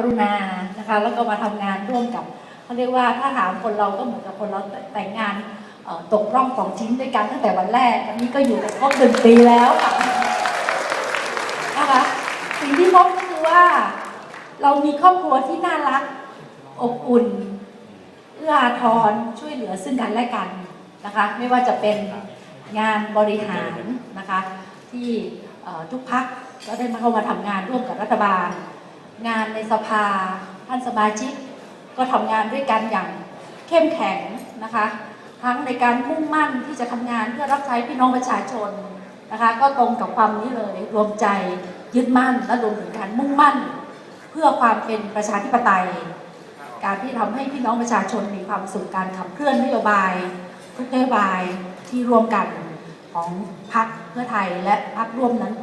กรุณานะคะแล้วก็มาทำงานร่วมกับเขาเรียกว่าถ้าถามคนเราก็เหมือนกับคนเราแต่งงานตกร่องสองชิ้นด้วยกันตั้งแต่วันแรกอันนี้ก็อยู่กันครบหนึ่งปีแล้วนะคะสิ่งที่พบก็คือว่า เรามีครอบครัวที่น่ารักอบอุ่นเอื้ออาทรช่วยเหลือซึ่งกันและกันนะคะไม่ว่าจะเป็นงานบริหารนะคะที่ทุกพักก็ได้มาเข้ามาทำงานร่วมกับรัฐบาล งานในสภา ท่านสมาชิก ก็ทำงานด้วยกันอย่างเข้มแข็งนะคะ ทั้งในการมุ่งมั่นที่จะทำงานเพื่อรับใช้พี่น้องประชาชนนะคะ ก็ตรงกับความนี้เลยรวมใจยึดมั่นและรวมถึงการมุ่งมั่น เพื่อความเป็นประชาธิปไตย การที่ทำให้พี่น้องประชาชนมีความสุขการขับเคลื่อนนโยบาย ทุกนโยบายที่ร่วมกันของพรรคเพื่อไทยและพรรคร่วมนั้น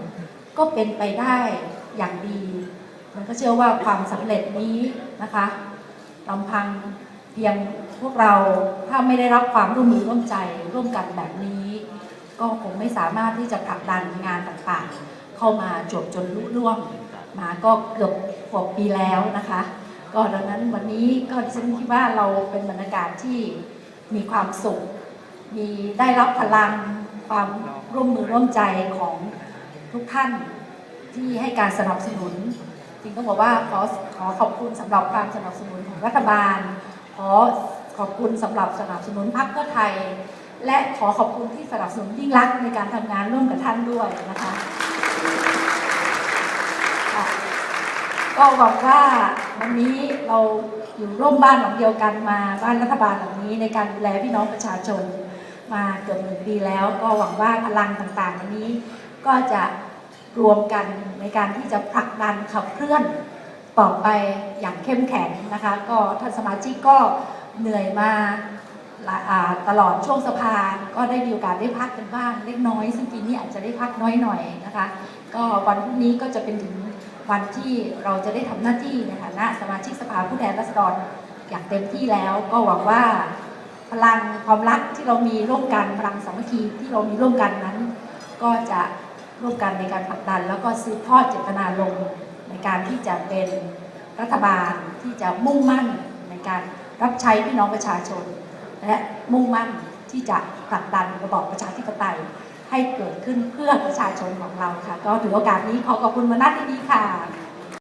ก็เป็นไปได้อย่างดี นก็เชื่อว่าความสำเร็จนี้นะคะลำพังเพียงพวกเราถ้าไม่ได้รับความร่วมมือร่วมใจร่วมกันแบบนี้ ก็คงไม่สามารถที่จะผลักดันงานต่างๆ เข้ามาจบจนลุล่วงมาก็เกือบกว่าปีแล้วนะคะ ก็ดังนั้นวันนี้ก็ดิฉันคิดว่าเราเป็นบรรยากาศที่มีความสุข มีได้รับพลังความร่วมมือร่วมใจของทุกท่านที่ให้การสนับสนุน จริงต้องบอกว่าขอขอขอบคุณสำหรับการสนับสนุนของรัฐบาล ขอขอบคุณสำหรับสนับสนุนพรรคเพื่อไทย และขอขอบคุณที่สนับสนุนยิ่งรักษณ์ในการทำงานร่วมกับท่านด้วยนะคะค่ะก็หวังว่าวันนี้เราอยู่ร่วมบ้านหลังเดียวกันมาบ้านรัฐบาลหลังนี้ในการดูแลพี่น้องประชาชนมาเกือบหนึ่งปีแล้ว ก็หวังว่าพลังต่างๆวันนี้ก็จะ รวมกันในการที่จะผลักดันขับเคลื่อนต่อไปอย่างเข้มแข็งนะคะ ก็ท่านสมาชิกก็เหนื่อยมาตลอดช่วงสภาก็ได้มีโอกาสได้พักกันบ้างเล็กน้อย ซึ่งปีนี้อาจจะได้พักน้อยหน่อยนะคะ ก็วันพรุ่งนี้ก็จะเป็นถึงวันที่เราจะได้ทำหน้าที่ในฐานะสมาชิกสภาผู้แทนราษฎรอย่างเต็มที่แล้ว ก็หวังว่าพลังความรักที่เรามีร่วมกันพลังสามัคคีที่เรามีร่วมกันนั้น ก็จะ ร่วมกันในการผลักดัน แล้วก็สืบทอดเจตนารมณ์ในการที่จะเป็นรัฐบาลที่จะมุ่งมั่นในการรับใช้พี่น้องประชาชน และมุ่งมั่นที่จะผลักดันระบอบประชาธิปไตยให้เกิดขึ้นเพื่อประชาชนของเราค่ะ ก็ถือโอกาสนี้ขอขอบคุณมานัดดีๆค่ะ